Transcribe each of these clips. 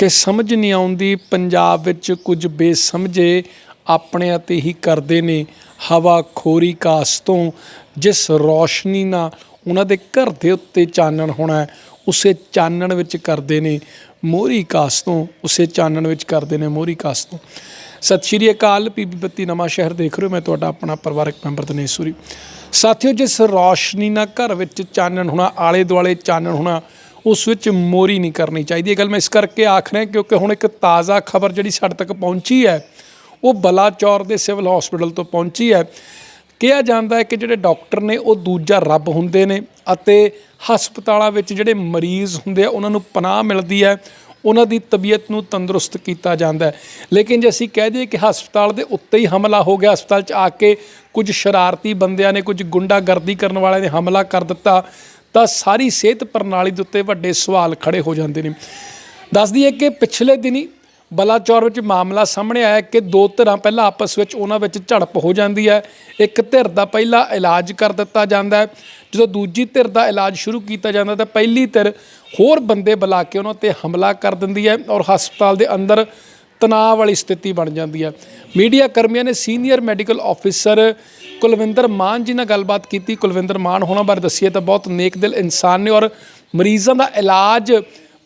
ਕਿ ਸਮਝ ਨਹੀਂ ਆਉਂਦੀ, ਪੰਜਾਬ ਵਿੱਚ ਕੁਝ ਬੇਸਮਝੇ ਆਪਣੇ ਅਤੇ ਹੀ ਕਰਦੇ ਨੇ ਹਵਾ ਖੋਰੀ ਕਾਸ ਤੋਂ, ਜਿਸ ਰੌਸ਼ਨੀ ਨਾਲ ਉਹਨਾਂ ਦੇ ਘਰ ਦੇ ਉੱਤੇ ਚਾਨਣ ਹੋਣਾ ਉਸੇ ਚਾਨਣ ਵਿੱਚ ਕਰਦੇ ਨੇ ਮੋਹਰੀ ਕਾਸ ਤੋਂ, ਉਸੇ ਚਾਨਣ ਵਿੱਚ ਕਰਦੇ ਨੇ ਮੋਹਰੀ ਕਾਸ ਤੋਂ। ਸਤਿ ਸ਼੍ਰੀ ਅਕਾਲ, ਪੀਪੀ ਬੱਤੀ ਨਵਾਂ ਸ਼ਹਿਰ ਦੇਖ ਰਹੇ ਹੋ, ਮੈਂ ਤੁਹਾਡਾ ਆਪਣਾ ਪਰਿਵਾਰਕ ਮੈਂਬਰ ਦਿਨੇਸ਼ ਸੂਰੀ। ਸਾਥੀਓ, ਜਿਸ ਰੌਸ਼ਨੀ ਨਾਲ ਘਰ ਵਿੱਚ ਚਾਨਣ ਹੋਣਾ ਆਲੇ ਦੁਆਲੇ ਚਾਨਣ ਹੋਣਾ ਉਸ ਵਿੱਚ ਮੋਰੀ ਨਹੀਂ ਕਰਨੀ ਚਾਹੀਦੀ। ਇਹ ਗੱਲ ਮੈਂ ਇਸ ਕਰਕੇ ਆਖ ਰਿਹਾ ਕਿਉਂਕਿ ਹੁਣ ਇੱਕ ਤਾਜ਼ਾ ਖਬਰ ਜਿਹੜੀ ਸਾਡੇ ਤੱਕ ਪਹੁੰਚੀ ਹੈ, ਉਹ ਬਲਾਚੌਰ ਦੇ ਸਿਵਲ ਹਸਪੀਟਲ ਤੋਂ ਪਹੁੰਚੀ ਹੈ। ਕਿਹਾ ਜਾਂਦਾ ਹੈ ਕਿ ਜਿਹੜੇ ਡਾਕਟਰ ਨੇ, ਉਹ ਦੂਜਾ ਰੱਬ ਹੁੰਦੇ ਨੇ ਅਤੇ ਹਸਪਤਾਲਾਂ ਵਿੱਚ ਜਿਹੜੇ ਮਰੀਜ਼ ਹੁੰਦੇ ਆ, ਉਹਨਾਂ ਨੂੰ ਪਨਾਹ ਮਿਲਦੀ ਹੈ, ਉਹਨਾਂ ਦੀ ਤਬੀਅਤ ਨੂੰ ਤੰਦਰੁਸਤ ਕੀਤਾ ਜਾਂਦਾ ਹੈ। ਲੇਕਿਨ ਜੇ ਅਸੀਂ ਕਹਿ ਦਈਏ ਕਿ ਹਸਪਤਾਲ ਦੇ ਉੱਤੇ ਹੀ ਹਮਲਾ ਹੋ ਗਿਆ, ਹਸਪਤਾਲ 'ਚ ਆ ਕੇ ਕੁਝ ਸ਼ਰਾਰਤੀ ਬੰਦਿਆਂ ਨੇ ਕੁਝ ਗੁੰਡਾਗਰਦੀ ਕਰਨ ਵਾਲਿਆਂ ਨੇ ਹਮਲਾ ਕਰ ਦਿੱਤਾ ਤਾਂ ਸਾਰੀ ਸਿਹਤ ਪ੍ਰਣਾਲੀ ਦੇ ਉੱਤੇ ਵੱਡੇ ਸਵਾਲ ਖੜੇ ਹੋ ਜਾਂਦੇ ਨੇ। ਦੱਸ ਦਈਏ ਕਿ ਪਿਛਲੇ ਦਿਨੀ ਬਲਾਚੌਰ ਵਿੱਚ ਮਾਮਲਾ ਸਾਹਮਣੇ ਆਇਆ ਕਿ ਦੋ ਧਿਰਾਂ ਪਹਿਲਾਂ ਆਪਸ ਵਿੱਚ ਉਹਨਾਂ ਵਿੱਚ ਝੜਪ ਹੋ ਜਾਂਦੀ ਹੈ। ਇੱਕ ਧਿਰ ਦਾ ਪਹਿਲਾਂ ਇਲਾਜ ਕਰ ਦਿੱਤਾ ਜਾਂਦਾ ਜਦੋਂ ਦੂਜੀ ਧਿਰ ਦਾ ਇਲਾਜ ਸ਼ੁਰੂ ਕੀਤਾ ਜਾਂਦਾ ਤਾਂ ਪਹਿਲੀ ਧਿਰ ਹੋਰ ਬੰਦੇ ਬੁਲਾ ਕੇ ਉਹਨਾਂ ਤੇ ਹਮਲਾ ਕਰ ਦਿੰਦੀ ਹੈ ਔਰ ਹਸਪਤਾਲ ਦੇ ਅੰਦਰ ਤਣਾਅ ਵਾਲੀ ਸਥਿਤੀ ਬਣ ਜਾਂਦੀ ਹੈ ਮੀਡੀਆ ਕਰਮੀਆਂ ਨੇ senior medical officer Kulwinder Mann ji ਨਾਲ ਗੱਲਬਾਤ ਕੀਤੀ। ਕੁਲਵਿੰਦਰ ਮਾਨ, ਹੋਣਾ ਬਾਰੇ ਦੱਸੀਏ ਤਾਂ ਬਹੁਤ ਨੇਕ ਦਿਲ ਇਨਸਾਨ ਨੇ ਔਰ ਮਰੀਜ਼ਾਂ ਦਾ ਇਲਾਜ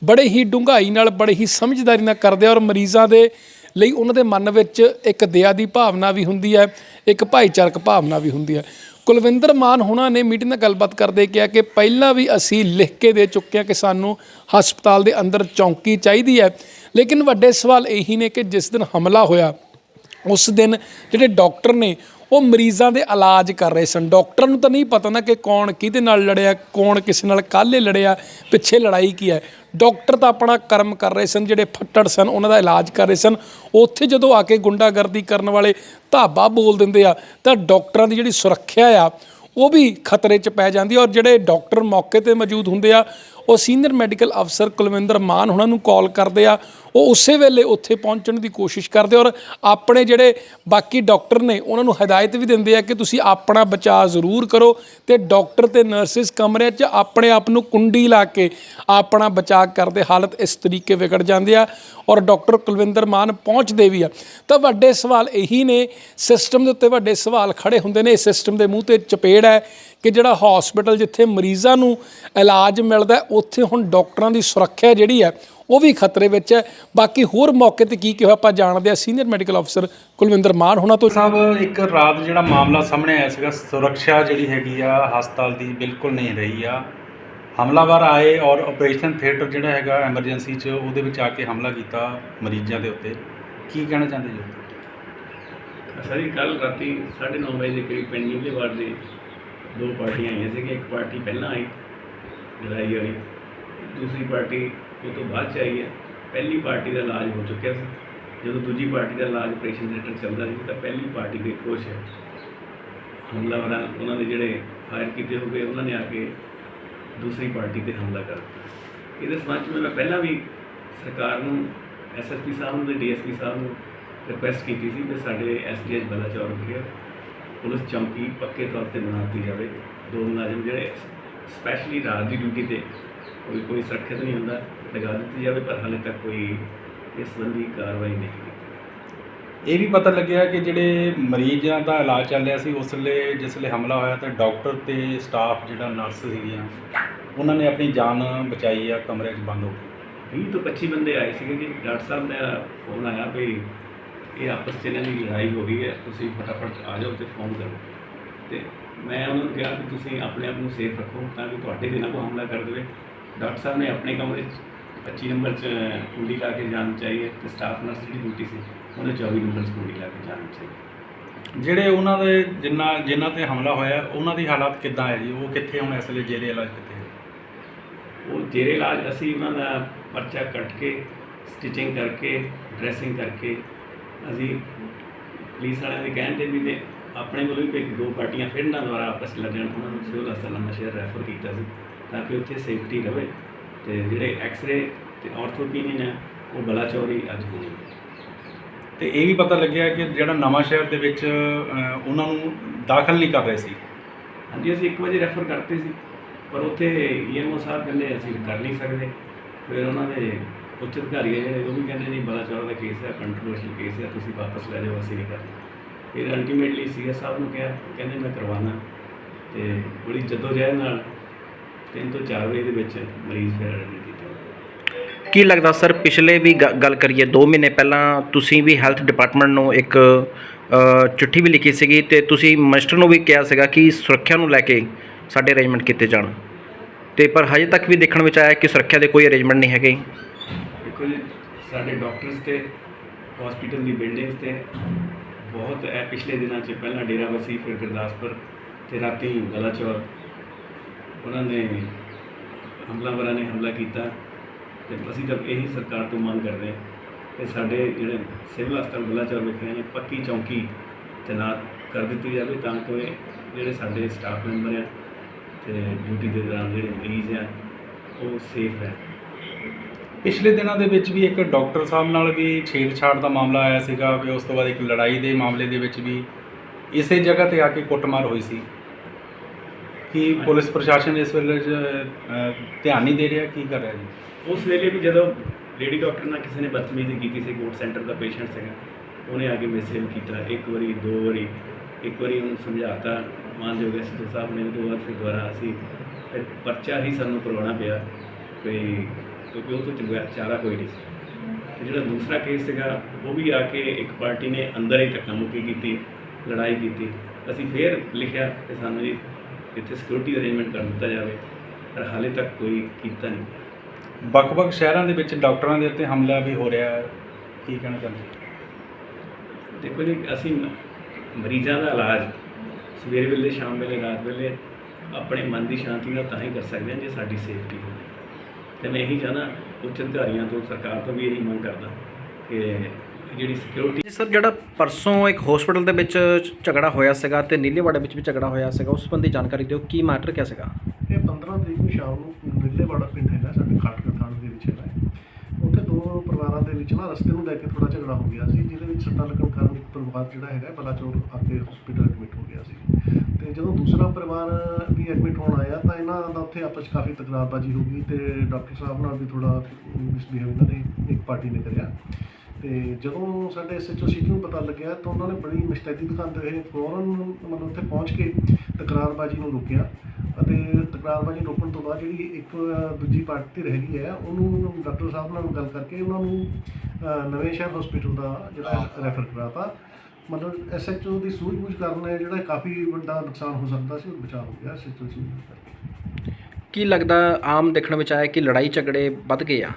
ਬੜੇ ਹੀ ਡੂੰਘਾਈ ਨਾਲ, ਬੜੇ ਹੀ ਸਮਝਦਾਰੀ ਨਾਲ ਕਰਦੇ ਔਰ ਮਰੀਜ਼ਾਂ ਦੇ ਲਈ ਉਹਨਾਂ ਦੇ ਮਨ ਵਿੱਚ ਇੱਕ ਦਇਆ ਦੀ ਭਾਵਨਾ ਵੀ ਹੁੰਦੀ ਹੈ, ਇੱਕ ਭਾਈਚਾਰਕ ਭਾਵਨਾ ਵੀ ਹੁੰਦੀ ਹੈ। ਕੁਲਵਿੰਦਰ ਮਾਨ, ਹੋਣਾ ਨੇ ਮੀਟਿੰਗ ਨਾਲ ਗੱਲਬਾਤ ਕਰਦੇ ਕਿਹਾ ਕਿ ਪਹਿਲਾਂ ਵੀ ਅਸੀਂ ਲਿਖ ਕੇ ਦੇ ਚੁੱਕੇ ਹਾਂ ਕਿ ਸਾਨੂੰ ਹਸਪਤਾਲ ਦੇ ਅੰਦਰ ਚੌਂਕੀ ਚਾਹੀਦੀ ਹੈ। ਲੇਕਿਨ ਵੱਡੇ ਸਵਾਲ ਇਹੀ ਨੇ ਕਿ ਜਿਸ ਦਿਨ ਹਮਲਾ ਹੋਇਆ, ਉਸ ਦਿਨ ਜਿਹੜੇ ਡਾਕਟਰ ਨੇ, ਉਹ ਮਰੀਜ਼ਾਂ ਦੇ ਇਲਾਜ ਕਰ ਰਹੇ ਸਨ। ਡਾਕਟਰ ਨੂੰ ਤਾਂ ਨਹੀਂ ਪਤਾ ਨਾ ਕਿ ਕੌਣ ਕਿਹਦੇ ਨਾਲ ਲੜਿਆ, ਕੌਣ ਕਿਸੇ ਨਾਲ ਕਾਹਲੇ ਲੜਿਆ, ਪਿੱਛੇ ਲੜਾਈ ਕੀ ਹੈ। ਡਾਕਟਰ ਤਾਂ ਆਪਣਾ ਕਰਮ ਕਰ ਰਹੇ ਸਨ, ਜਿਹੜੇ ਫੱਟੜ ਸਨ, ਉਹਨਾਂ ਦਾ ਇਲਾਜ ਕਰ ਰਹੇ ਸਨ। ਉੱਥੇ ਜਦੋਂ ਆ ਕੇ ਗੁੰਡਾਗਰਦੀ ਕਰਨ ਵਾਲੇ ਧਾਬਾ ਬੋਲ ਦਿੰਦੇ ਆ, ਤਾਂ ਡਾਕਟਰਾਂ ਦੀ ਜਿਹੜੀ ਸੁਰੱਖਿਆ ਆ, ਉਹ ਵੀ ਖਤਰੇ 'ਚ ਪੈ ਜਾਂਦੀ ਔਰ ਜਿਹੜੇ ਡਾਕਟਰ ਮੌਕੇ ਤੇ ਮੌਜੂਦ ਹੁੰਦੇ ਆ ਉਹ ਸੀਨੀਅਰ ਮੈਡੀਕਲ ਅਫਸਰ ਕੁਲਵਿੰਦਰ ਮਾਨ ਉਹਨਾਂ ਨੂੰ ਕਾਲ ਕਰਦੇ ਆ। ਉਹ ਉਸੇ ਵੇਲੇ ਉੱਥੇ ਪਹੁੰਚਣ ਦੀ ਕੋਸ਼ਿਸ਼ ਕਰਦੇ ਔਰ ਆਪਣੇ ਜਿਹੜੇ ਬਾਕੀ ਡਾਕਟਰ ਨੇ, ਉਹਨਾਂ ਨੂੰ ਹਦਾਇਤ ਵੀ ਦਿੰਦੇ ਆ ਕਿ ਤੁਸੀਂ ਆਪਣਾ ਬਚਾਅ ਜ਼ਰੂਰ ਕਰੋ ਤੇ ਡਾਕਟਰ ਤੇ ਨਰਸਿਸ ਕਮਰੇ 'ਚ ਆਪਣੇ ਆਪ ਨੂੰ ਕੁੰਡੀ ਲਾ ਕੇ ਆਪਣਾ ਬਚਾਅ ਕਰਦੇ ਹਾਲਤ ਇਸ ਤਰੀਕੇ ਵਿਗੜ ਜਾਂਦੇ ਆ ਔਰ ਡਾਕਟਰ ਕੁਲਵਿੰਦਰ ਮਾਨ ਪਹੁੰਚਦੇ ਵੀ ਆ। ਤਾਂ ਵੱਡੇ ਸਵਾਲ ਇਹੀ ਨੇ, ਸਿਸਟਮ ਦੇ ਉੱਤੇ ਵੱਡੇ ਸਵਾਲ ਖੜੇ ਹੁੰਦੇ ਨੇ ਸਿਸਟਮ ਦੇ ਮੂੰਹ ਤੇ ਚਪੇੜ ਹੈ ਕਿ ਜਿਹੜਾ ਹਸਪੀਟਲ ਜਿੱਥੇ ਮਰੀਜ਼ਾਂ ਨੂੰ ਇਲਾਜ ਮਿਲਦਾ ਉੱਥੇ ਹੁਣ ਡਾਕਟਰਾਂ ਦੀ ਸੁਰੱਖਿਆ ਜਿਹੜੀ ਹੈ ਉਹ ਵੀ ਖਤਰੇ ਵਿੱਚ ਹੈ। ਬਾਕੀ ਹੋਰ ਮੌਕੇ ਤੇ ਕੀ ਕਿਹਾ ਆਪਾਂ ਜਾਣਦੇ ਆ ਸੀਨੀਅਰ ਮੈਡੀਕਲ ਅਫਸਰ ਕੁਲਵਿੰਦਰ ਮਾਨ ਹੋਣਾ ਤੋਂ। ਸਾਹਿਬ ਇੱਕ ਰਾਤ ਜਿਹੜਾ ਮਾਮਲਾ ਸਾਹਮਣੇ ਆਇਆ ਸੀਗਾ ਸੁਰੱਖਿਆ ਜਿਹੜੀ ਹੈਗੀ ਆ ਹਸਪਤਾਲ ਦੀ ਬਿਲਕੁਲ ਨਹੀਂ ਰਹੀ ਆ। ਹਮਲਾਵਰ ਆਏ ਔਰ ਆਪਰੇਸ਼ਨ ਥੀਏਟਰ ਜਿਹੜਾ ਹੈਗਾ ਐਮਰਜੈਂਸੀ 'ਚ ਉਹਦੇ ਵਿੱਚ ਆ ਕੇ ਹਮਲਾ ਕੀਤਾ ਮਰੀਜ਼ਾਂ ਦੇ ਉੱਤੇ। ਕੀ ਕਹਿਣਾ ਚਾਹੁੰਦੇ ਜੀ? ਸਾਰੀ ਕੱਲ ਰਾਤੀ 9:30 ਵਜੇ ਦੇ ਕਰੀਬ ਪਿੰਡ ਨੀਲੇ ਵਾਰਡ ਦੇ ਦੋ ਪਾਰਟੀਆਂ ਆਈਆਂ ਸੀਗੀਆਂ। ਇੱਕ ਪਾਰਟੀ ਪਹਿਲਾਂ ਆਈ ਲੜਾਈ ਵਾਲੀ। ਦੂਸਰੀ ਪਾਰਟੀ ਉਹ ਤੋਂ ਬਾਅਦ ਚ ਆਈ ਹੈ। ਪਹਿਲੀ ਪਾਰਟੀ ਦਾ ਇਲਾਜ ਹੋ ਚੁੱਕਿਆ ਸੀ। ਜਦੋਂ ਦੂਜੀ ਪਾਰਟੀ ਦਾ ਇਲਾਜ ਆਪਰੇਸ਼ਨ ਥੀਏਟਰ ਚੱਲਦਾ ਸੀ, ਤਾਂ ਪਹਿਲੀ ਪਾਰਟੀ ਦੇ ਕੁਛ ਹਮਲਾਵਰਾਂ, ਉਹਨਾਂ ਦੇ ਜਿਹੜੇ ਫਾਇਰ ਕੀਤੇ ਹੋ ਗਏ ਉਹਨਾਂ ਨੇ ਆ ਕੇ ਦੂਸਰੀ ਪਾਰਟੀ ਤੇ ਹਮਲਾ ਕਰ ਦਿੱਤਾ। ਇਹਦੇ ਸੰਬੰਧ 'ਚ ਮੈਂ ਪਹਿਲਾਂ ਵੀ ਸਰਕਾਰ ਨੂੰ ਐਸਐਸਪੀ ਸਾਹਿਬ ਨੂੰ ਤੇ ਡੀਐਸਪੀ ਸਾਹਿਬ ਨੂੰ ਰਿਕੁਐਸਟ ਕੀਤੀ ਸੀ ਕਿ ਸਾਡੇ ਐਸਡੀਐਚ ਬਲਾਚੌਰ ਵਿਖੇ ਪੁਲਿਸ ਚੌਂਕੀ ਪੱਕੇ ਤੌਰ ਤੇ ਬਣਾ ਦਿੱਤੀ ਜਾਵੇ। ਦੋ ਮੁਲਾਜ਼ਮ ਜਿਹੜੇ ਸਪੈਸ਼ਲੀ ਰਾਤ ਦੀ ਡਿਊਟੀ ਤੇ ਕੋਈ ਕੋਈ ਸੁਰੱਖਿਅਤ ਨਹੀਂ ਹੁੰਦਾ ਲਗਾ ਦਿੱਤੀ ਜਾਵੇ ਪਰ ਹਾਲੇ ਤੱਕ ਕੋਈ ਇਸ ਸੰਬੰਧੀ ਕਾਰਵਾਈ ਨਹੀਂ ਕੀਤੀ ਇਹ ਵੀ ਪਤਾ ਲੱਗਿਆ ਕਿ ਜਿਹੜੇ ਮਰੀਜ਼ਾਂ ਦਾ ਇਲਾਜ ਚੱਲ ਰਿਹਾ ਸੀ ਉਸ ਵੇਲੇ ਜਿਸ ਵੇਲੇ ਹਮਲਾ ਹੋਇਆ ਤਾਂ ਡਾਕਟਰ ਤੇ ਸਟਾਫ ਜਿਹੜਾ ਨਰਸ ਸੀਗੀਆਂ ਉਹਨਾਂ ਨੇ ਆਪਣੀ ਜਾਨ ਬਚਾਈ ਆ ਕਮਰੇ 'ਚ ਬੰਦ ਹੋ ਕੇ 20 ਤੋਂ 25 ਬੰਦੇ ਆਏ ਸੀਗੇ ਕਿ ਡਾਕਟਰ ਸਾਹਿਬ ਦਾ ਫੋਨ ਆਇਆ ਵੀ ਇਹ ਆਪਸ 'ਚ ਇਹਨਾਂ ਦੀ ਲੜਾਈ ਹੋ ਗਈ ਹੈ ਤੁਸੀਂ ਫਟਾਫਟ ਆ ਜਾਓ ਤੇ ਫੋਨ ਕਰੋ। ਤੇ ਮੈਂ ਉਹਨਾਂ ਨੂੰ ਕਿਹਾ ਕਿ ਤੁਸੀਂ ਆਪਣੇ ਆਪ ਨੂੰ ਸੇਫ ਰੱਖੋ ਤਾਂ ਕਿ ਤੁਹਾਡੇ ਤੇ ਨਾ ਕੋਈ ਹਮਲਾ ਕਰ ਦੇਵੇ। ਡਾਕਟਰ ਸਾਹਿਬ ਨੇ ਆਪਣੇ ਕਮਰੇ 'ਚ 25 ਨੰਬਰ 'ਚ ਕੁੰਡੀ ਲਾ ਕੇ ਜਾਣ ਚਾਹੀਏ ਤੇ ਸਟਾਫ ਨਰਸ ਜਿਹੜੀ ਡਿਊਟੀ ਸੀ ਉਹਨੇ 24 ਨੰਬਰ 'ਚ ਕੁੰਡੀ ਲਾ ਕੇ ਜਾਣ ਚਾਹੀਏ ਜਿਹੜੇ ਉਹਨਾਂ ਦੇ ਜਿੰਨਾ ਜਿਨ੍ਹਾਂ ਤੇ ਹਮਲਾ ਹੋਇਆ ਉਹਨਾਂ ਦੀ ਹਾਲਾਤ ਕਿੱਦਾਂ ਹੈ ਜੀ? ਉਹ ਕਿੱਥੇ ਹੁਣ ਇਸ ਵੇਲੇ ਜੇਰੇ ਇਲਾਜ ਕਿੱਥੇ ਹੈ? ਉਹ ਜੇਰੇ ਇਲਾਜ ਅਸੀਂ ਉਹਨਾਂ ਦਾ ਪਰਚਾ ਕੱਟ ਕੇ ਸਟਿਚਿੰਗ ਕਰਕੇ ਡਰੈਸਿੰਗ ਕਰਕੇ ਅਸੀਂ ਪੁਲਿਸ ਵਾਲਿਆਂ ਦੇ ਕਹਿਣ ਤੇ ਵੀ ਤੇ ਆਪਣੇ ਵੱਲੋਂ ਵੀ ਇੱਕ ਦੋ ਪਾਰਟੀਆਂ ਫਿਰ ਨਾ ਦੁਆਰਾ ਆਪਸ ਲੜਨ ਉਹਨਾਂ ਨੂੰ ਸਿਵਲ ਹਸਪਤਾਲ ਨਵਾਂਸ਼ਹਿਰ ਰੈਫਰ ਕੀਤਾ ਸੀ ਤਾਂ ਕਿ ਉੱਥੇ ਸੇਫਟੀ ਰਵੇ ਤੇ ਜਿਹੜੇ ਐਕਸ-ਰੇ ਤੇ ਆਰਥੋਪੀਨੀਅਨ ਹੈ ਉਹ ਬਲਾਚੌਰੀ ਅੱਜ ਹੋਣੀ ਤੇ ਇਹ ਵੀ ਪਤਾ ਲੱਗਿਆ ਕਿ ਜਿਹੜਾ ਨਵਾਂ ਸ਼ਹਿਰ ਦੇ ਵਿੱਚ ਉਹਨਾਂ ਨੂੰ ਦਾਖਲ ਨਹੀਂ ਕਰ ਰਹੇ ਸੀ। ਹਾਂਜੀ ਅਸੀਂ 1 ਵਜੇ ਰੈਫਰ ਕਰਤੇ ਸੀ ਪਰ ਉੱਥੇ ਈਐਮਓ ਸਾਹਿਬ ਕਹਿੰਦੇ ਅਸੀਂ ਕਰ ਨਹੀਂ ਸਕਦੇ। ਫਿਰ ਉਹਨਾਂ ਦੇ ਉੱਚ ਅਧਿਕਾਰੀ ਆ ਜਿਹੜੇ ਉਹ ਵੀ ਕਹਿੰਦੇ ਜੀ ਬਲਾਚੌਰ ਦਾ ਕੇਸ ਹੈ ਕੰਟਰੋਵਰਸ਼ੀਅਲ ਕੇਸ ਹੈ ਤੁਸੀਂ ਵਾਪਸ ਲੈ ਜਾਓ ਅਸੀਂ ਨਹੀਂ ਕਰਨਾ। ਫਿਰ ਅਲਟੀਮੇਟਲੀ ਸੀਐਸ ਸਾਹਿਬ ਨੂੰ ਕਿਹਾ ਕਹਿੰਦੇ ਮੈਂ ਕਰਵਾਉਣਾ। ਤੇ ਬੜੀ ਜਦੋਜਹਿਦ ਨਾਲ ਤਿੰਨ ਤੋਂ 4 ਵਜੇ ਦੇ ਵਿੱਚ ਮਰੀਜ਼ ਫਿਰ ਐਡਮਿਟ ਕੀਤਾ। ਕੀ ਲੱਗਦਾ ਸਰ ਪਿਛਲੇ ਵੀ ਗੱਲ ਕਰੀਏ 2 ਮਹੀਨੇ ਪਹਿਲਾਂ ਤੁਸੀਂ ਵੀ ਹੈਲਥ ਡਿਪਾਰਟਮੈਂਟ ਨੂੰ ਇੱਕ ਚਿੱਠੀ ਵੀ ਲਿਖੀ ਸੀਗੀ ਤੇ ਤੁਸੀਂ ਮਿਨਿਸਟਰ ਨੂੰ ਵੀ ਕਿਹਾ ਸੀਗਾ ਕਿ ਸੁਰੱਖਿਆ ਨੂੰ ਲੈ ਕੇ ਸਾਡੇ ਅਰੇਂਜਮੈਂਟ ਕੀਤੇ ਜਾਣ। ਤੇ ਪਰ ਹਜੇ ਤੱਕ ਵੀ ਦੇਖਣ ਵਿੱਚ ਆਇਆ ਕਿ ਸੁਰੱਖਿਆ ਦੇ ਕੋਈ ਅਰੇਂਜਮੈਂਟ ਨਹੀਂ ਹੈਗੇ। ਦੇਖੋ ਜੀ ਸਾਡੇ ਡਾਕਟਰਸ ਤੇ ਹਸਪੀਟਲ ਦੀ ਬਿਲਡਿੰਗਸ ਤੇ ਬਹੁਤ, ਇਹ ਪਿਛਲੇ ਦਿਨਾਂ 'ਚ ਪਹਿਲਾਂ ਡੇਰਾਬੱਸੀ ਫਿਰ ਗੁਰਦਾਸਪੁਰ ਤੇ ਰਾਤੀ ਬਲਾਚੌਰ ਉਹਨਾਂ ਨੇ ਹਮਲਾਵਰਾਂ ਨੇ ਹਮਲਾ ਕੀਤਾ ਤੇ ਅਸੀਂ ਤਾਂ ਇਹੀ ਸਰਕਾਰ ਤੋਂ ਮੰਗ ਕਰਦੇ ਹਾਂ ਕਿ ਸਾਡੇ ਜਿਹੜੇ ਸਿਵਲ ਹਸਪਤਾਲ ਬਲਾਚੌਰ ਵਿਖੇ ਨੇ, ਪੱਕੀ ਚੌਂਕੀ ਤੈਨਾਤ ਕਰ ਦਿੱਤੀ ਜਾਵੇ ਤਾਂ ਕਿ ਜਿਹੜੇ ਸਾਡੇ ਸਟਾਫ ਮੈਂਬਰ ਆ ਤੇ ਡਿਊਟੀ ਦੇ ਦੌਰਾਨ ਜਿਹੜੇ ਮਰੀਜ਼ ਆ, ਉਹ ਸੇਫ ਹੈ ਪਿਛਲੇ ਦਿਨਾਂ ਦੇ ਵਿੱਚ ਵੀ ਇੱਕ ਡਾਕਟਰ ਸਾਹਿਬ ਨਾਲ ਵੀ ਛੇੜਛਾੜ ਦਾ ਮਾਮਲਾ ਆਇਆ ਸੀਗਾ ਵੀ ਉਸ ਤੋਂ ਬਾਅਦ ਇੱਕ ਲੜਾਈ ਦੇ ਮਾਮਲੇ ਦੇ ਵਿੱਚ ਵੀ ਇਸੇ ਜਗ੍ਹਾ ਤੇ ਆ ਕੇ ਕੁੱਟਮਾਰ ਹੋਈ ਸੀ। ਕਿ ਪੁਲਿਸ ਪ੍ਰਸ਼ਾਸਨ ਇਸ ਵੇਲੇ ਧਿਆਨ ਨਹੀਂ ਦੇ ਰਿਹਾ? ਕੀ ਕਰ ਰਿਹਾ ਜੀ? ਉਸ ਵੇਲੇ ਵੀ ਜਦੋਂ ਲੇਡੀ ਡਾਕਟਰ ਨਾਲ ਕਿਸੇ ਨੇ ਬਦਤਮੀਜ਼ੀ ਕੀਤੀ ਸੀ ਕੋਰਟ ਸੈਂਟਰ ਦਾ ਪੇਸ਼ੈਂਟ ਸੀਗਾ, ਉਹਨੇ ਆ ਕੇ ਮੈਸੇਜ ਕੀਤਾ। ਇੱਕ ਵਾਰੀ, ਦੋ ਵਾਰੀ, ਇੱਕ ਵਾਰੀ ਉਹਨੂੰ ਸਮਝਾਤਾ। ਮਾਨਯੋਗ ਐਸਪੀ ਸਾਹਿਬ ਨੇ ਉਹ ਤੋਂ ਬਾਅਦ ਫਿਰ ਦੁਬਾਰਾ ਅਸੀਂ ਪਰਚਾ ਹੀ ਸਾਨੂੰ ਕਰਵਾਉਣਾ ਪਿਆ ਵੀ ਕਿਉਂਕਿ ਉਹ ਤੋਂ ਚੰਗਾ ਚਾਰਾ ਕੋਈ ਨਹੀਂ ਸੀ। ਤੇ ਜਿਹੜਾ ਦੂਸਰਾ ਕੇਸ ਸੀਗਾ ਉਹ ਵੀ ਆ ਕੇ ਇੱਕ ਪਾਰਟੀ ਨੇ ਅੰਦਰ ਹੀ ਧੱਕਾ ਮੁੱਕੀ ਕੀਤੀ ਲੜਾਈ ਕੀਤੀ। ਅਸੀਂ ਫੇਰ ਲਿਖਿਆ ਕਿ ਸਾਨੂੰ ਜੀ ਇੱਥੇ ਸਿਕਿਉਰਿਟੀ ਅਰੇਂਜਮੈਂਟ ਕਰ ਦਿੱਤਾ ਜਾਵੇ ਪਰ ਹਾਲੇ ਤੱਕ ਕੋਈ ਕੀਤਾ ਨਹੀਂ ਵੱਖ-ਵੱਖ ਸ਼ਹਿਰਾਂ ਦੇ ਵਿੱਚ ਡਾਕਟਰਾਂ ਦੇ ਉੱਤੇ ਹਮਲਾ ਵੀ ਹੋ ਰਿਹਾ ਹੈ। ਕੀ ਕਹਿਣਾ ਚਾਹੁੰਦੇ ਦੇਖੋ ਜੀ ਅਸੀਂ ਮਰੀਜ਼ਾਂ ਦਾ ਇਲਾਜ ਸਵੇਰ ਵੇਲੇ ਸ਼ਾਮ ਵੇਲੇ ਰਾਤ ਵੇਲੇ ਆਪਣੇ ਮਨ ਦੀ ਸ਼ਾਂਤੀ ਨਾਲ ਤਾਂ ਹੀ ਕਰ ਸਕਦੇ ਹਾਂ ਜੇ ਸਾਡੀ ਸੇਫਟੀ ਹੋਵੇ। ਤੇ ਮੈਂ ਇਹੀ ਚਾਹਨਾ ਉੱਚ ਅਧਿਕਾਰੀਆਂ ਤੋਂ ਸਰਕਾਰ ਤੋਂ ਵੀ ਇਹੀ ਮੰਗ ਕਰਦਾ ਕਿ ਜਿਹੜੀ ਸਿਕਿਉਰਿਟੀ ਜੀ ਸਰ ਜਿਹੜਾ ਪਰਸੋਂ ਇੱਕ ਹਸਪੀਟਲ ਦੇ ਵਿੱਚ ਝਗੜਾ ਹੋਇਆ ਸੀਗਾ ਤੇ ਨੀਲੇਵਾੜਾ ਵਿੱਚ ਵੀ ਝਗੜਾ ਹੋਇਆ ਸੀਗਾ ਉਸ ਸੰਬੰਧੀ ਜਾਣਕਾਰੀ ਦਿਓ ਕੀ ਮੈਟਰ ਕਿਆ ਸੀਗਾ ਇਹ 15 ਤਰੀਕ ਨੂੰ ਸ਼ਾਮ ਨੂੰ ਨੀਲੇਵਾੜਾ ਪਿੰਡ ਹੈਗਾ ਸਾਡੇ ਖਾਟਕਾ ਥਾਣੇ ਦੇ ਵਿੱਚ ਹੈਗਾ ਹੈ। ਉੱਥੇ ਦੋ ਪਰਿਵਾਰਾਂ ਦੇ ਵਿੱਚ ਨਾ ਰਸਤੇ ਨੂੰ ਲੈ ਕੇ ਥੋੜਾ ਝਗੜਾ ਹੋ ਗਿਆ ਸੀ ਜਿਹਦੇ ਵਿੱਚ ਸੱਟਾਂ ਲੱਗਣ ਕਾਰਨ ਇੱਕ ਪਰਿਵਾਰ ਜਿਹੜਾ ਹੈਗਾ ਬਲਾਚੌਰ ਆ ਕੇ ਹਸਪੀਟਲ ਐਡਮਿਟ ਹੋ ਗਿਆ ਸੀ ਜਦੋਂ ਦੂਸਰਾ ਪਰਿਵਾਰ ਵੀ ਐਡਮਿਟ ਹੋਣ ਆਇਆ ਤਾਂ ਇਹਨਾਂ ਦਾ ਉੱਥੇ ਆਪਸ 'ਚ ਕਾਫੀ ਤਕਰਾਰਬਾਜ਼ੀ ਹੋ ਗਈ ਤੇ ਡਾਕਟਰ ਸਾਹਿਬ ਨਾਲ ਵੀ ਥੋੜਾ ਮਿਸਬਿਹੇਵ ਇਹਨਾਂ ਨੇ ਇੱਕ ਪਾਰਟੀ ਨੇ ਕਰਿਆ। ਤੇ ਜਦੋਂ ਸਾਡੇ ਐਸਐਚਓ ਸਿਟੀ ਨੂੰ ਪਤਾ ਲੱਗਿਆ ਤਾਂ ਉਹਨਾਂ ਨੇ ਬੜੀ ਮੁਸਤੈਦੀ ਦਿਖਾਉਂਦੇ ਹੋਏ ਫੌਰਨ ਮਤਲਬ ਉੱਥੇ ਪਹੁੰਚ ਕੇ ਤਕਰਾਰਬਾਜ਼ੀ ਨੂੰ ਰੋਕਿਆ ਅਤੇ ਤਕਰਾਰਬਾਜ਼ੀ ਰੋਕਣ ਤੋਂ ਬਾਅਦ ਜਿਹੜੀ ਇੱਕ ਦੂਜੀ ਪਾਰਟੀ ਤੇ ਗਈ ਹੈ, ਉਹਨੂੰ ਡਾਕਟਰ ਸਾਹਿਬ ਨਾਲ ਗੱਲ ਕਰਕੇ ਉਹਨਾਂ ਨੂੰ ਨਵੇਂ ਸ਼ਹਿਰ ਹਸਪੀਟਲ ਦਾ ਜਿਹੜਾ ਰੈਫਰ ਕਰਾਤਾ। ਮਤਲਬ ਐਸਐਚਓ ਦੀ ਸੂਝ-ਬੂਝ ਕਾਰਨ ਜਿਹੜਾ ਕਾਫੀ ਵੱਡਾ ਨੁਕਸਾਨ ਹੋ ਸਕਦਾ ਸੀ ਉਹ ਬਚਾਅ ਹੋ ਗਿਆ ਐਸਐਚਓ ਕਰਕੇ। ਕੀ ਲੱਗਦਾ ਆਮ ਦੇਖਣ ਵਿੱਚ ਆਇਆ ਕਿ ਲੜਾਈ ਝਗੜੇ ਵੱਧ ਗਏ ਆ?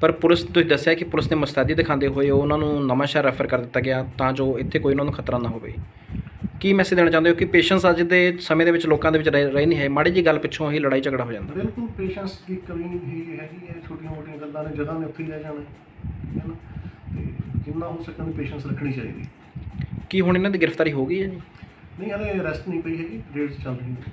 ਪਰ ਪੁਲਿਸ ਤੁਸੀਂ ਦੱਸਿਆ ਕਿ ਪੁਲਿਸ ਨੇ ਮੁਸਤੈਦੀ ਦਿਖਾਉਂਦੇ ਹੋਏ ਉਹਨਾਂ ਨੂੰ ਨਵਾਂ ਸ਼ਹਿਰ ਰੈਫਰ ਕਰ ਦਿੱਤਾ ਗਿਆ ਤਾਂ ਜੋ ਇੱਥੇ ਕੋਈ ਉਹਨਾਂ ਨੂੰ ਖਤਰਾ ਨਾ ਹੋਵੇ। ਕੀ ਮੈਸੇਜ ਦੇਣਾ ਚਾਹੁੰਦੇ ਹੋ ਕਿ ਪੇਸ਼ੈਂਸ ਅੱਜ ਦੇ ਸਮੇਂ ਦੇ ਵਿੱਚ ਲੋਕਾਂ ਦੇ ਵਿੱਚ ਰਹਿ ਨਹੀਂ ਹੈ? ਮਾੜੀ ਜੀ ਗੱਲ ਪਿੱਛੋਂ ਹੀ ਲੜਾਈ ਝਗੜਾ ਹੋ ਜਾਂਦਾ। ਬਿਲਕੁਲ ਪੇਸ਼ੈਂਸ ਦੀ ਕਮੀ ਹੀ ਹੈਗੀ ਹੈ ਛੋਟੀਆਂ ਮੋਟੀਆਂ ਗੱਲਾਂ ਨੇ ਜਗ੍ਹਾ ਨੇ ਉੱਥੇ ਹੀ ਰਹਿ ਜਾਣਾ ਹੈ ਨਾ? ਤੇ ਜਿੰਨਾ ਹੋ ਸਕਣ ਪੇਸ਼ੈਂਸ ਰੱਖਣੀ ਚਾਹੀਦੀ। ਕੀ ਹੁਣ ਇਹਨਾਂ ਦੀ ਗ੍ਰਿਫਤਾਰੀ ਹੋ ਗਈ ਹੈ ਜੀ? ਨਹੀਂ, ਹਲੇ ਅਰੈਸਟ ਨਹੀਂ ਪਈ ਹੈਗੀ, ਡੇਟ ਚੱਲ ਰਹੀ ਹੈ।